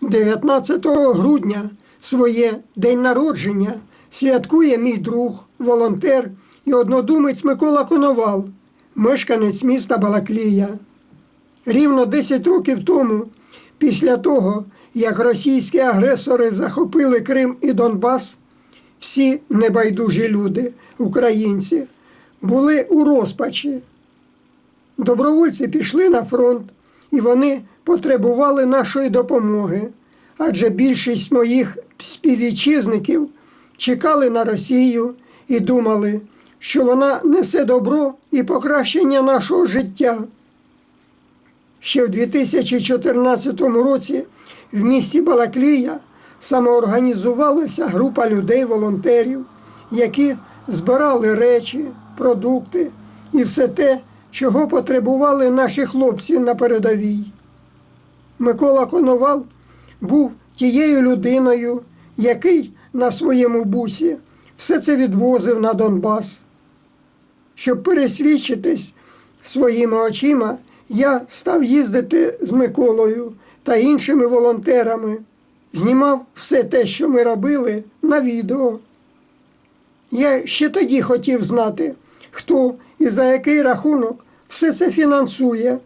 19 грудня своє день народження святкує мій друг, волонтер і однодумець Микола Коновал, мешканець міста Балаклія. Рівно 10 років тому, після того, як російські агресори захопили Крим і Донбас, всі небайдужі люди, українці, були у розпачі. Добровольці пішли на фронт, і вони потребували нашої допомоги, адже більшість моїх співвітчизників чекали на Росію і думали, що вона несе добро і покращення нашого життя. Ще в 2014 році в місті Балаклія самоорганізувалася група людей-волонтерів, які збирали речі, продукти і все те, чого потребували наші хлопці на передовій. Микола Коновал був тією людиною, який на своєму бусі все це відвозив на Донбас. Щоб пересвідчитись своїми очима, я став їздити з Миколою та іншими волонтерами, знімав все те, що ми робили, на відео. Я ще тоді хотів знати, хто і за який рахунок все це фінансує.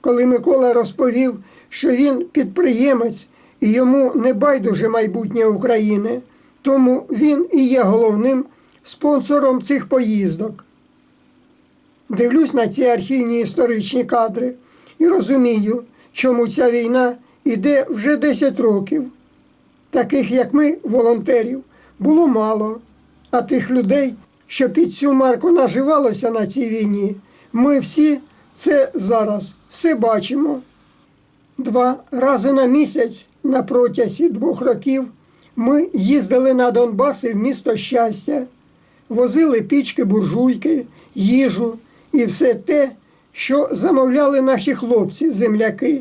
Коли Микола розповів, що він підприємець і йому не байдуже майбутнє України, тому він і є головним спонсором цих поїздок. Дивлюсь на ці архівні історичні кадри і розумію, чому ця війна іде вже 10 років. Таких, як ми, волонтерів, було мало, а тих людей, що під цю марку наживалося на цій війні, ми всі це зараз все бачимо. Два рази на місяць на протязі двох років ми їздили на Донбас і в місто щастя, возили пічки, буржуйки, їжу і все те, що замовляли наші хлопці, земляки,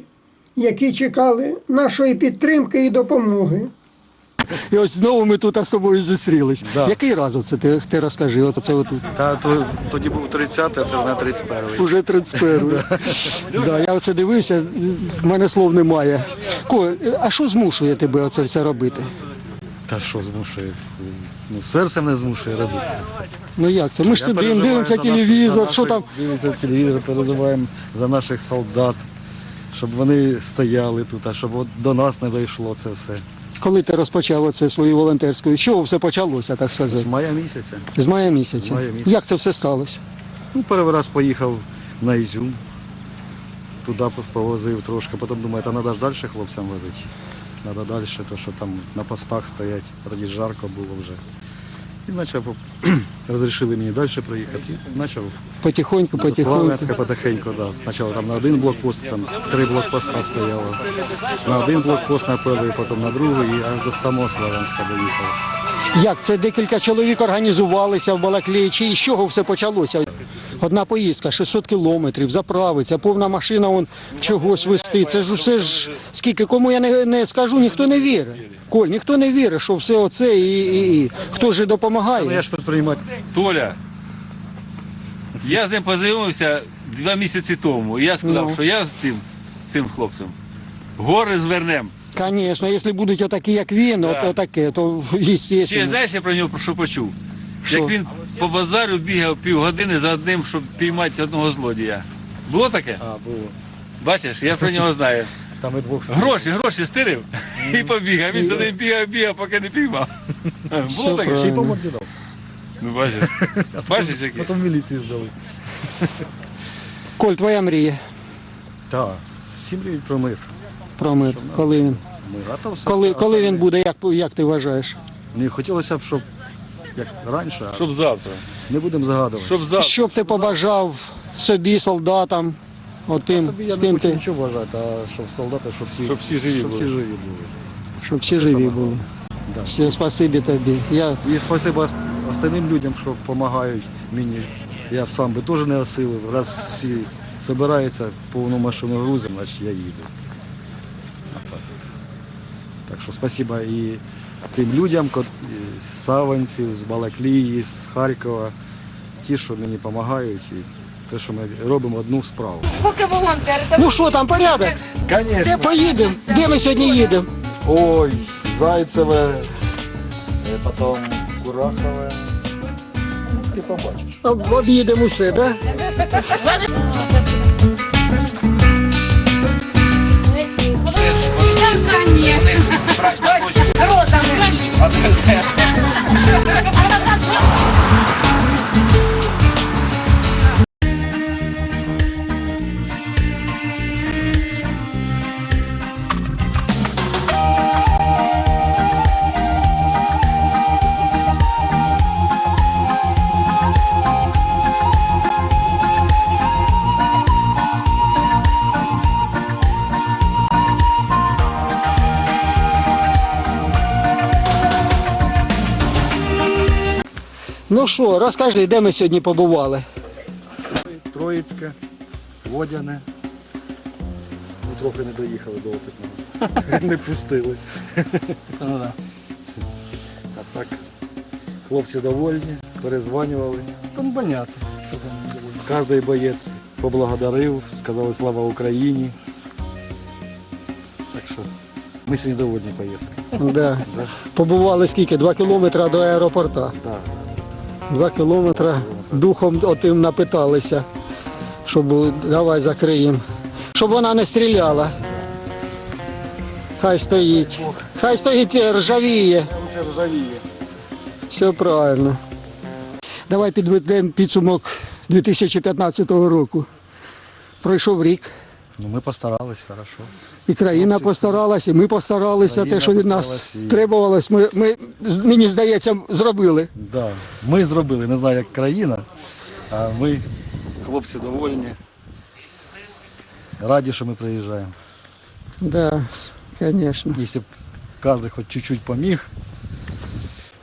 які чекали нашої підтримки і допомоги. І ось знову ми тут з собою зустрілись. Да. Який раз оце ти, ти розкажи? Оце отут. Та то, тоді був 30, а це вже 31. Уже 31. да, я оце дивився, в мене слов немає. Коль, а що змушує тебе оце все робити? Та що змушує? Ну, серцем не змушує робити це все. Ну як це? Ми ж Я сидимо, переживаю дивимося за наших- телевізор, за що там. Дивимося телевізор, переживаємо за наших солдат, щоб вони стояли тут, а щоб от до нас не дійшло це все. Коли ти розпочав оце свою волонтерську, з чого все почалося, так З сказати? мая місяця. З мая місяця. З мая місяця. Як це все сталося? Ну, перший раз поїхав на Ізюм, туди повозив трошки, потім думаю, та треба ж далі хлопцям возити. Треба далі, то що там на постах стоять, тоді жарко було вже. І почав, розрішили мені далі проїхати. Почав Потихоньку, потихоньку. Славянська потихеньку, да. Спочатку там на один блокпост, там три блокпоста стояло. На один блокпост на перший, потім на другий, і аж до самого Славянська доїхав. Як це декілька чоловік організувалися в Балаклії? Чи з чого все почалося? Одна поїздка, 600 кілометрів, заправиться, повна машина он чогось вести. Це ж все ж скільки кому я не, не скажу, ніхто не вірить. Коль, ніхто не вірить, що все оце і, і, і. хто ж Ну, я допомагає. ж. Толя, я з ним познайомився два місяці тому. І я сказав, Ну. що я з цим, з цим хлопцем гори звернем. Звісно, якщо будуть отакі, як він, Так. отаке, то Ще знаєш, я про нього що почув? Що? Як він по базару бігав півгодини за одним, щоб піймати одного злодія. Було таке? А, було. Бачиш, я про нього знаю. Там і двох Гроші, гроші стирив і побіг. А він за ним бігав, бігав, поки не піймав. Було таке? Ще й по морді дав. Ну бачиш. Бачиш, який? Потім в міліції здали. Коль, твоя мрія Так, всі мріють про мир. про мир. Коли він? Мир. А то все Коли, все коли він остальне. буде, як, як ти вважаєш? Мені хотілося б, щоб як раніше, а Щоб завтра. не будемо загадувати. Щоб завтра. Що б ти побажав собі, солдатам, отим, Собі я з не тим хочу ти, нічого вважати, а щоб солдати, щоб всі, Щоб всі живі щоб були. живі були. щоб всі Це живі саме були. Да. Все, спасибі тобі. Я І спасибо ос- остальним людям, що допомагають мені. Я сам би теж не осилив. Раз всі збираються, повну машину грузимо, значить я їду. Так, от. так що спасибо і тим людям, кот- і з Саванців, з Балаклії, з Харкова, ті, що мені допомагають, і те, що ми робимо одну справу. Поки волонтерите. Ну що там, порядок? Конечно. Поїдемо. Де ми сьогодні їдемо? Ой, Зайцеве, е, потім Курахове. Ну, Ти побачиш. Об- Об'їдемо все, так? Да? Ну що, розкажи, де ми сьогодні побували? Троїцьке, Водяне. Ну, трохи не доїхали до опитного. Не пустили. А так, хлопці довольні, перезванювали. Там понятно. що там довольні. Кожний боєць поблагодарив, сказали слава Україні. Так що ми сьогодні довольні поїздки. Да? Побували скільки? Два кілометри до аеропорта. Да. Два кілометри духом отим напиталися, щоб давай закриємо. Щоб вона не стріляла. Хай стоїть. Хай стоїть е, ржавіє. Все правильно. Давай підведемо підсумок 2015 року. Пройшов рік. Ну ми постарались, хорошо. І країна постаралася, і ми постаралися. Те, що від нас требувалось, ми, ми, мені здається, зробили. Да. Ми зробили, не знаю, як країна, а ми, хлопці, довольні. Раді, що ми приїжджаємо. Да, звісно. Якщо б кожен хоч чуть-чуть поміг,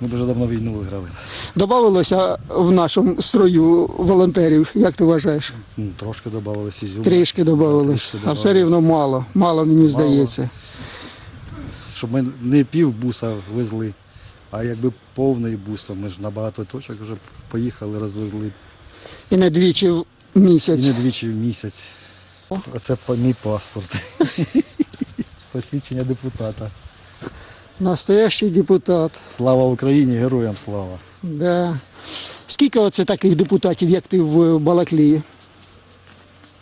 ми б вже давно війну виграли. Добавилося в нашому строю волонтерів, як ти вважаєш? Ну, трошки додавалося ізюму. Трішки додавалось, Трішки а все рівно мало. Мало мені здається. Щоб ми не пів буса везли, а якби повний бус, то ми ж на багато точок вже поїхали, розвезли. І не двічі в місяць. І не двічі в місяць. Оце мій паспорт. Посвідчення депутата. Настоящий депутат. Слава Україні, героям слава. Да. Скільки оце таких депутатів, як ти в Балаклії?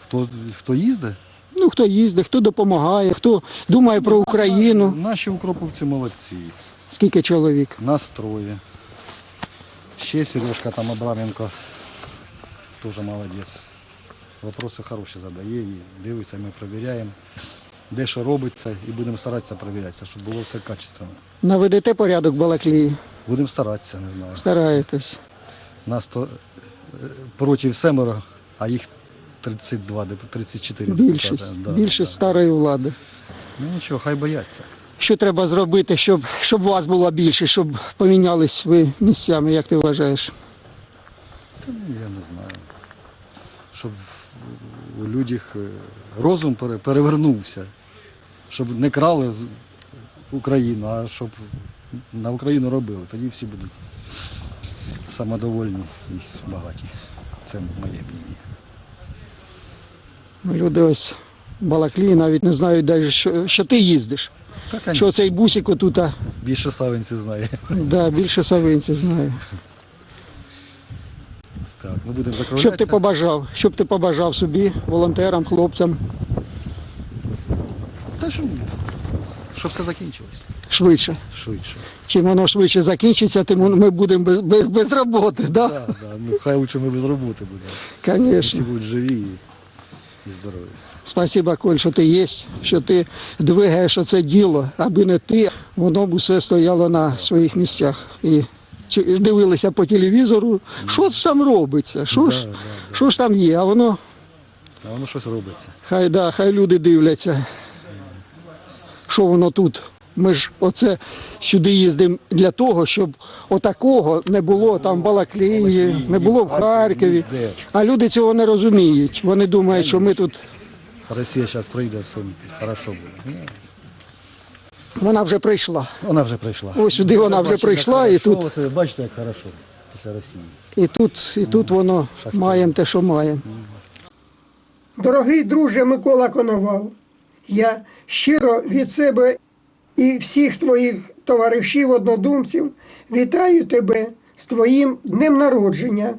Хто, хто їздить? Ну, хто їздить, хто допомагає, хто думає про Україну. Наші укроповці молодці. Скільки чоловік? Нас троє. Ще Сережка там Абраменко. Теж молодець. Вопроси хороші задає і дивиться, ми перевіряємо. Де що робиться і будемо старатися перевірятися, щоб було все качественно. Наведете порядок в Балаклії? Будемо старатися, не знаю. Стараєтесь. Нас то е, проти семеро, а їх 32, деп- 34 Більшість. депутата. Да, Більшість да. старої влади. Ну нічого, хай бояться. Що треба зробити, щоб, щоб вас було більше, щоб помінялись ви місцями, як ти вважаєш? Та, ну, я не знаю. Щоб у людях е, розум перевернувся. Щоб не крали Україну, а щоб на Україну робили. Тоді всі будуть самодовольні і багаті. Це моє мнення. Люди ось в Балаклії навіть не знають, навіть, що, що ти їздиш. Так, Що цей бусик отут, більше савинці знає. да, більше савинці знає. Ми будемо закруглятися. Що б ти побажав? Що б ти побажав собі, волонтерам, хлопцям Та що, щоб все закінчилось швидше? швидше. Чим воно швидше закінчиться, тим ми будемо без, без, без роботи, да? Да, да. Ну, хай лучше ми без роботи будемо. Всі Звісно. будуть живі і, і здорові. Спасибо, Коль, що ти є, що ти двигаєш оце діло, аби не ти, воно б усе стояло на своїх місцях. І дивилися по телевізору, що ж там робиться, що ж, що ж там є, а воно А воно щось робиться. Хай, да, хай люди дивляться, що воно тут. Ми ж оце сюди їздимо для того, щоб отакого не було там в Балаклії, не було в Харкові. А люди цього не розуміють. Вони думають, що ми тут, Росія зараз прийде, все хорошо буде. Вона вже прийшла. Вона вже прийшла. Ось сюди вона вже Бачите, прийшла, і тут, ви бачите, як хорошо після Росії. і тут, і тут воно маємо те, що маємо. Дорогий друже Микола Коновал, Я щиро від себе і всіх твоїх товаришів, однодумців вітаю тебе з твоїм днем народження.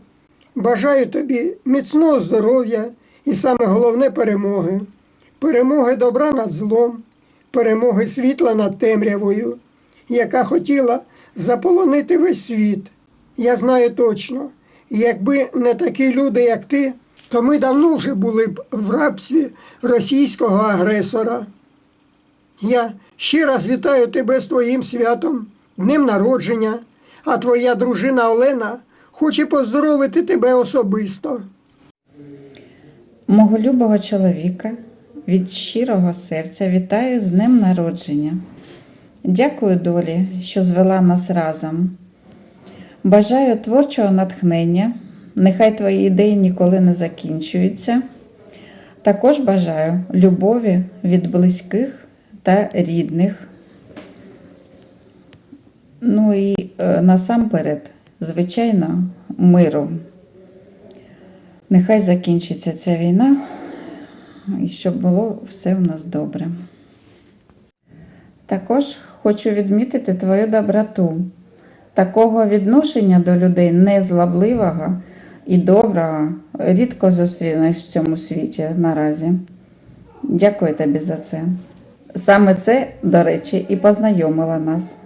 Бажаю тобі міцного здоров'я і саме головне перемоги. Перемоги добра над злом, перемоги світла над темрявою, яка хотіла заполонити весь світ. Я знаю точно, якби не такі люди, як ти, то ми давно вже були б в рабстві російського агресора. Я ще раз вітаю тебе з твоїм святом, днем народження, а твоя дружина Олена хоче поздоровити тебе особисто. Мого любого чоловіка від щирого серця вітаю з днем народження. Дякую долі, що звела нас разом. Бажаю творчого натхнення. Нехай твої ідеї ніколи не закінчуються. Також бажаю любові від близьких та рідних. Ну і е, насамперед, звичайно, миру. Нехай закінчиться ця війна і щоб було все у нас добре. Також хочу відмітити твою доброту, такого відношення до людей незлобливого і доброго рідко зустрінеш в цьому світі наразі. Дякую тобі за це. Саме це, до речі, і познайомило нас.